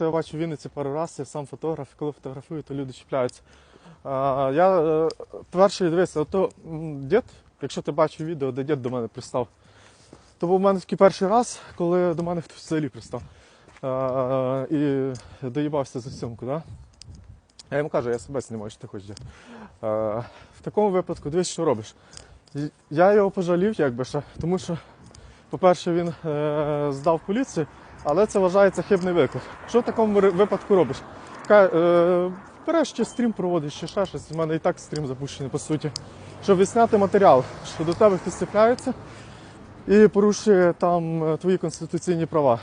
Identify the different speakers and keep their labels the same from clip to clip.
Speaker 1: Я бачу Вінниці пару разів, я сам фотограф, коли фотографую, то люди чіпляються. А, я е, перший дивися, ото дід, якщо ти бачив відео, де дід до мене пристав. То був у мене такий перший раз, коли до мене хтось взагалі пристав. А, і доїбався за сьомку, да? Я йому кажу, я себе знімаю, що ти хочеш. А, в такому випадку дивись, що робиш. Я його пожалів, якби ще, тому що, по-перше, він е, здав поліцію, але це вважається хибний виклик. Що в такому випадку робиш? Е, береш чи стрім проводиш, ще щось. У мене і так стрім запущений, по суті. Щоб відсняти матеріал, що до тебе хтось цепляється і порушує там е, твої конституційні права.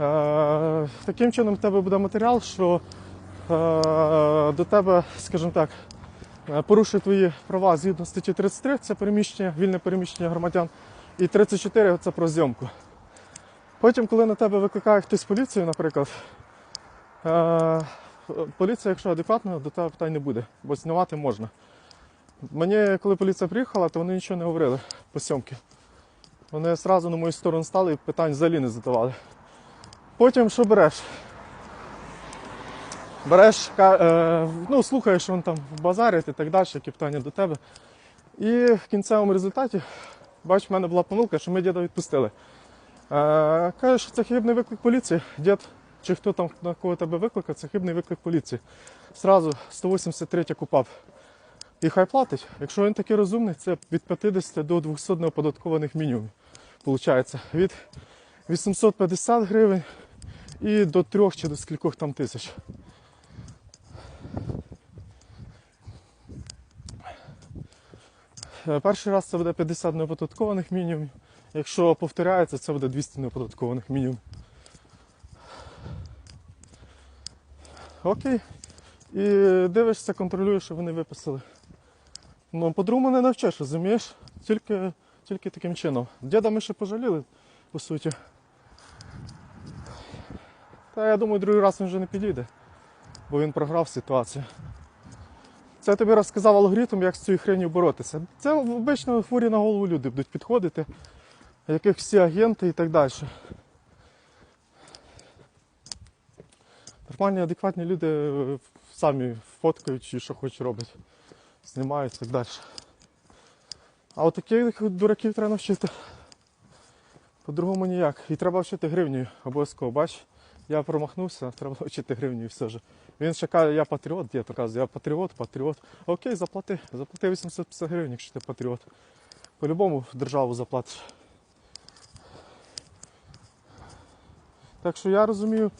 Speaker 1: Е, таким чином в тебе буде матеріал, що е, до тебе, скажімо так, е, порушує твої права згідно статті 33, це переміщення, вільне переміщення громадян, і 34 це про зйомку. Потім, коли на тебе викликає хтось поліцію, наприклад, е, поліція, якщо адекватна, до тебе питань не буде, бо знімати можна. Мені, коли поліція приїхала, то вони нічого не говорили по сьомки. Вони одразу на мою сторону стали і питань взагалі не задавали. Потім що береш? Береш, е, ну, слухаєш, що він там базарить і так далі, які питання до тебе. І в кінцевому результаті, бач, в мене була помилка, що ми діда відпустили. Каже, що це хибний виклик поліції. Дід, чи хто там на кого тебе викликав, це хибний виклик поліції. Сразу 183 купав. І хай платить. Якщо він такий розумний, це від 50 до 200 неоподаткованих мінімумів. Получається від 850 гривень і до 3 чи до скількох там тисяч. Перший раз це буде 50 неоподаткованих мінімумів. Якщо повторяється, це буде 200 неоподаткованих мінімум. Окей. І дивишся, контролюєш, щоб вони виписали. Ну, по-другому не навчиш, розумієш? Тільки, тільки таким чином. Діда ми ще пожаліли, по суті. Та я думаю, другий раз він вже не підійде, бо він програв ситуацію. Це я тобі розказав алгоритм, як з цією хренью боротися. Це обично хворі на голову люди будуть підходити, яких всі агенти і так далі. Нормальні, адекватні люди е, самі фоткають чи що хочуть роблять, знімають і так далі. А от таких дураків треба навчити. По-другому ніяк. І треба вчити гривнею обов'язково. Бач, я промахнувся, треба вчити і все ж. Він ще каже, я патріот, дід казує, я патріот, патріот. Окей, заплати. Заплати 850 гривень, якщо ти патріот. По-любому державу заплатиш. Так що я розумію,